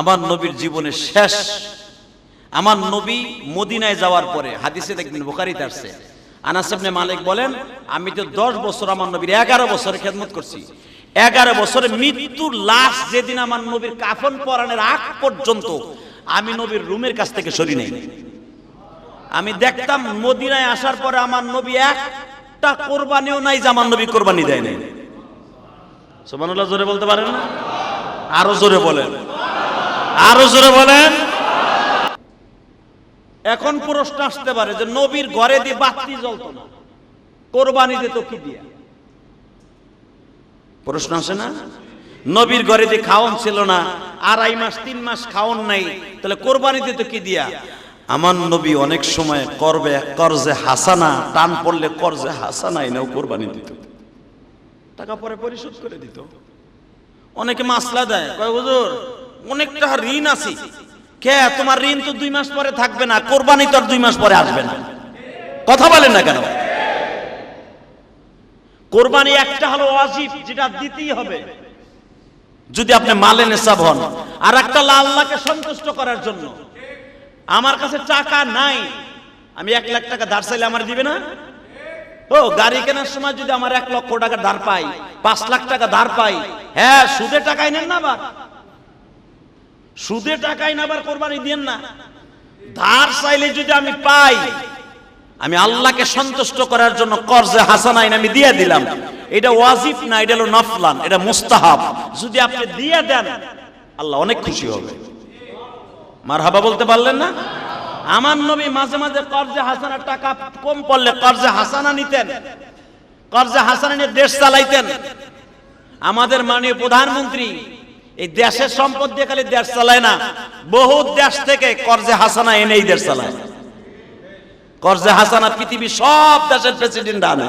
আমার নবীর জীবনের শেষ। আমার নবী মদিনায় যাওয়ার পরে, হাদিসে দেখবেন বোকারিতে আসছে। আনাস ইবনে মালিক বলেন, আমি তো দশ বছর আমার নবীর এগারো বছর খেদমত করছি। এগারো বছরে মৃত্যুর লাশ যেদিন আমার নবীর কাফন পরানের আগ পর্যন্ত আমি নবীর রুমের কাছ থেকে সরি নেই। আমি দেখতাম মদিনায় আসার পরে আমার নবী একটা কোরবানিও নাই যে আমার নবী কোরবানি দেয় নাই। সুবহানাল্লাহ, জোরে বলতে পারেন? আরও জোরে বলেন। আরও জোরে বলেন। এখন প্রশ্ন আসতে পারে যে নবীর ঘরে দিয়ে বাতি জ্বলতো না, কোরবানি দিত কি দিয়া? প্রশ্ন আসে না? নবীর ঘরে দিয়ে খাওন ছিল না, আড়াই মাস, তিন মাস খাওন নাই, তাহলে কোরবানি দিত কি দিয়া? আমার নবী অনেক সময় করবে করজে হাসানা, টান পড়লে করজে হাসানা এনেও কোরবানি দিত। টাকা পরে পরিশোধ করে দিত। অনেকে মাসলা দেয়, কয়, হুজুর অনেকটা ঋণ আছে। কে, তোমার ঋণ তো দুই মাস পরে থাকবে না, কোরবানি তো দুই মাস পরে আসবে না। কথা বলেন না কেন? কোরবানি একটা হলো ওয়াজিব, যেটা দিতেই হবে। যদি আপনি মালে নেশাব হন আর একটা আল্লাহকে সন্তুষ্ট করার জন্য। আমার কাছে টাকা নাই, আমি এক লাখ টাকা ধার চাইলে আমার দিবে না? ও, গাড়ি কেনার সময় যদি আমার এক লক্ষ টাকা ধার পাই, পাঁচ লাখ টাকা ধার পাই হ্যাঁ সুদে টাকাই নেন না আবার। সুদে টাকাই না আবার কোরবানি না। ধার চাইলে যদি আমি পাই, আমি আল্লাহকে সন্তুষ্ট করার জন্য কর্জে হাসানাইন আমি দিয়ে দিলাম। এটা ওয়াজিব না, এটা হলো নফলান, এটা মুস্তাহাব। যদি আপনি দিয়ে দেন, আল্লাহ অনেক খুশি হবে। মার হাবা বলতে পারলেন না? আমার নবী মাঝে মাঝে কর্জে হাসানার টাকা কম পড়লে কর্জে হাসানা নিতেন, কর্জে হাসানা নিয়ে দেশ চালাইতেন। আমাদের মাননীয় প্রধানমন্ত্রী এই দেশের সম্পদ দিয়ে খালি দেশ চালায় না বহু দেশ থেকে কর্জে হাসানা এনেই দেশ চালায়। কর্জে হাসানা পৃথিবীর সব দেশের প্রেসিডেন্ট আনে।